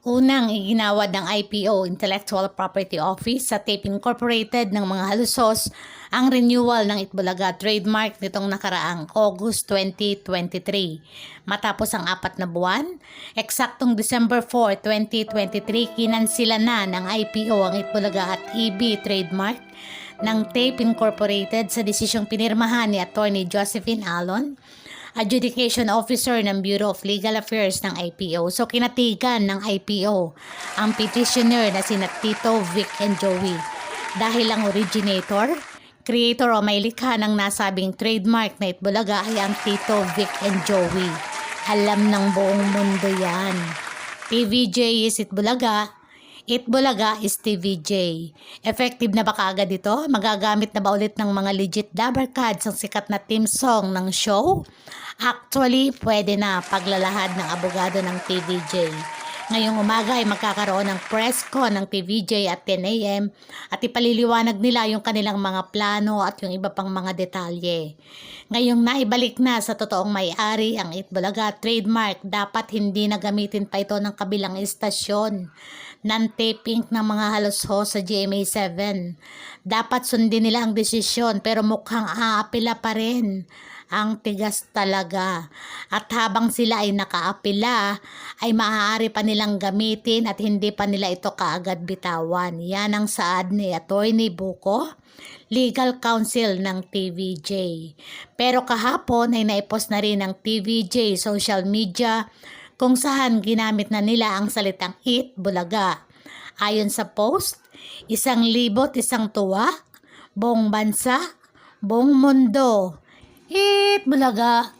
Unang iginawad ng IPO, Intellectual Property Office, sa Tape Incorporated ng mga halusos ang renewal ng Itbulaga trademark nitong nakaraang August 2023. Matapos ang apat na buwan, eksaktong December 4, 2023, kinansila na ng IPO ang Itbulaga at EB trademark ng Tape Incorporated sa desisyong pinirmahan ni Attorney Josephine Alon Adjudication Officer ng Bureau of Legal Affairs ng IPO. So kinatigan ng IPO ang petitioner na sina Tito, Vic, and Joey. Dahil ang originator, creator o may likha ng nasabing trademark na Itbulaga ay ang Tito, Vic, and Joey. Alam ng buong mundo yan. TVJ is Itbulaga, Itbulaga is TVJ. Effective na ba kaagad ito? Magagamit na ba ulit ng mga legit dabber cards ang sikat na team song ng show? Actually, pwede na paglalahad ng abogado ng TVJ. Ngayong umaga ay magkakaroon ng press con ng TVJ at 10 a.m. at ipaliliwanag nila yung kanilang mga plano at yung iba pang mga detalye. Ngayong naibalik na sa totoong may-ari ang Itbulaga trademark, dapat hindi na gamitin pa ito ng kabilang istasyon ng taping ng mga halos ho sa GMA7. Dapat sundin nila ang desisyon pero mukhang aapila pa rin ang tigas talaga. At habang sila ay nakaapila, ay maaari pa nilang gamitin at hindi pa nila ito kaagad bitawan. Yan ang saad ni Attorney Buko, Legal Counsel ng TVJ. Pero kahapon ay naipos na rin ng TVJ social media kung saan ginamit na nila ang salitang it bulaga. Ayon sa post, isang libot isang tuwa, buong bansa, buong mundo. It bulaga,